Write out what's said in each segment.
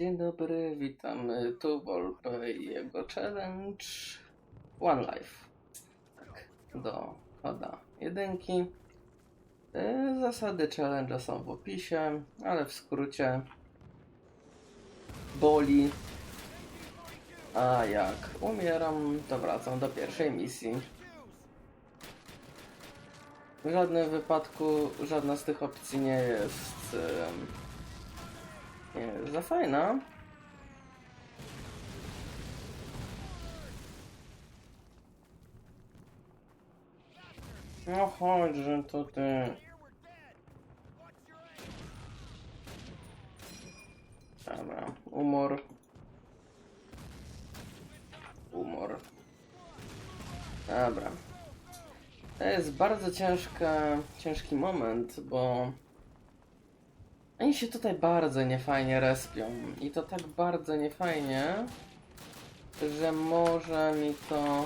Dzień dobry, witam tu Wolpe i jego challenge One Life. Tak, do koda jedynki. E, Zasady challenge'a są w opisie, ale w skrócie boli. A jak umieram, to wracam do pierwszej misji. W żadnym wypadku żadna z tych opcji nie jest nie za fajna. No chodź, że to ty. Dobra, umor. Umor. Dobra. To jest bardzo ciężka, ciężki moment, bo oni się tutaj bardzo niefajnie respią. I to tak bardzo niefajnie, że może mi to.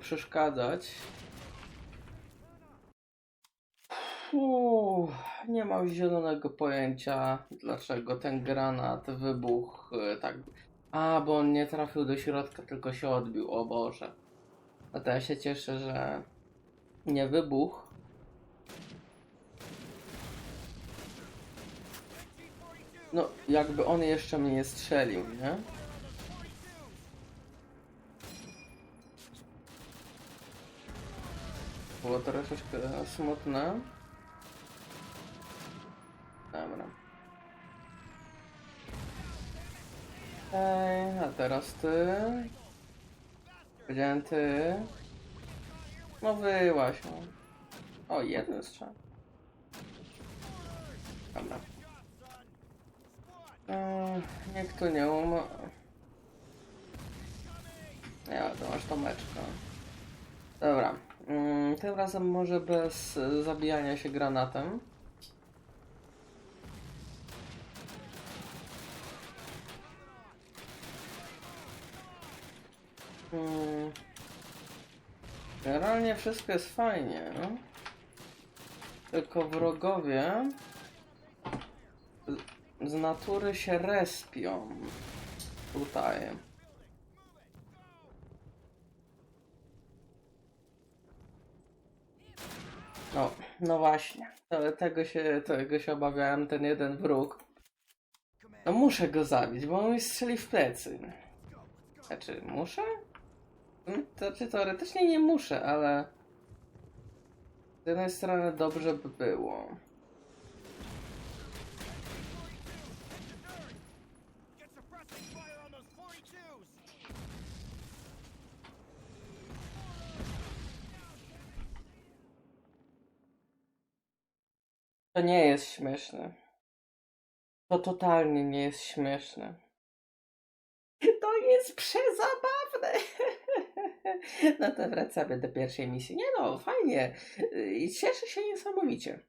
przeszkadzać. Uuu, nie mam zielonego pojęcia, dlaczego ten granat wybuchł e, tak. A, bo on nie trafił do środka, tylko się odbił. O Boże. No to ja się cieszę, że nie wybuchł. No, jakby on jeszcze mnie strzelił, nie? Było troszeczkę smutne. Dobra. Ej, a teraz ty. Powiedziałem ty. No wyłaś. O, jeden strzał. Dobra. Eee, niech tu nie uma. Ja, to masz tomeczkę. Dobra. Mm, tym razem może bez zabijania się granatem. Mm. Generalnie wszystko jest fajnie. no. Tylko wrogowie z- natury się respią. Tutaj. No, no właśnie. Tego, się, tego się obawiałem, ten jeden wróg. No muszę go zabić, bo on mi strzeli w plecy. Znaczy, muszę? Hmm, To znaczy, teoretycznie nie muszę, ale... Z jednej strony dobrze by było. Get suppressing fire on those 42s! To nie jest śmieszne. To totalnie nie jest śmieszne. To jest przezabawne. No to wracamy do pierwszej misji. Nie no, fajnie. I cieszę się niesamowicie.